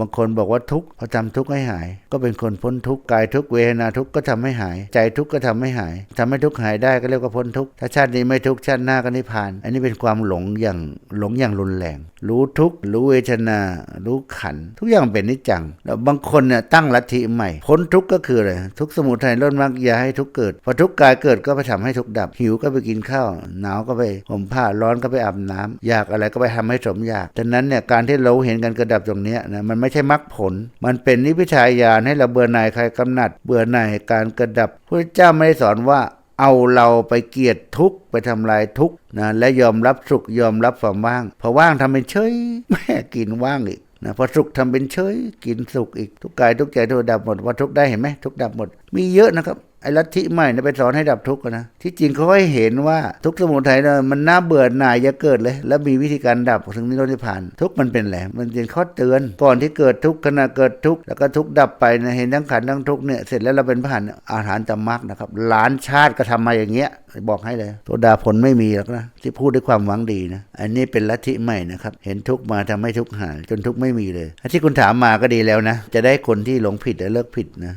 บางคนบอกว่าทุกข์พอทำทุกข์ให้หาย ก็เป็นคนพ้นทุกข์กายทุกข์เวทนาทุกข์ก็ทำให้หาย ใจทุกข์ก็ทำให้หายทำให้ทุกข์หายได้ก็เรียกว่าพ้นทุกข์ถ้าชาตินี้ไม่ทุกข์ชาติหน้าก็นิพพาน อันนี้เป็นความหลงอย่างหลงอย่างรุนแรง รู้ทุกข์รู้เวทนา รู้ขัน ทุกอย่างเป็นนิจจัง แล้วบางคนเนี่ยตั้งลัทธิใหม่ พ้นทุกข์ก็คืออะไรทุกข์สมุทัยล้นมรรคอย่าให้ทุกข์เกิดพอทุกข์กายเกิดก็ไปทำให้ทุกข์ดับ หิวก็ไปกินข้าวหนาวก็ไปห่มผ้าร้อนก็ไปอาบน้ำอยากอะไรก็ไปทำให้สมอยากดังนั้นเนี่ยการที่เราเห็นกันกระดับตรงเนี้ยนะมันไม่ใช่มรรคผล มันเป็นนิพพิทายานให้เราเบื่อหน่ายใครกำหนัด เบื่อหน่ายการกระดับพระเจ้าไม่ได้สอนว่าเอาเราไปเกียดทุกไปทำลายทุกนะและยอมรับสุขยอมรับความว่างพอว่างทำเป็นเฉยแม่กินว่างอีกนะพอสุขทำเป็นเฉยกินสุขอีกทุกกายทุกใจทุกดับหมดว่าทุกได้เห็นไหมทุกดับหมด มีเยอะนะครับ ไอ้ลัทธิใหม่เนี่ยไปสอนให้ดับทุกข์นะที่จริงเขาให้เห็นว่าทุกขสมุทัยเนี่ยมันน่าเบื่อหน่ายจะเกิดเลย แล้วมีวิธีการดับถึงนิโรธนิพพาน ทุกข์มันเป็นแหละมันเป็นข้อเตือน ก่อนที่เกิดทุกข์ขณะเกิดทุกข์แล้วก็ทุกข์ดับไปนะเห็นทั้งขันทั้งทุกข์เนี่ยเสร็จแล้วเราเป็นพระหันอาหารจำมักนะครับล้านชาติก็ทำมาอย่างเงี้ยบอกให้เลยตัวดาผลไม่มีหรอกนะที่พูดด้วยความหวังดีนะอันนี้เป็นลัทธิใหม่นะครับเห็นทุกข์มาทำให้ทุกข์หายจนทุกข์ไม่มีเลยที่คุณถามมาก็ดีแล้วนะ จะได้คนที่หลงผิดและเลิกผิดนะ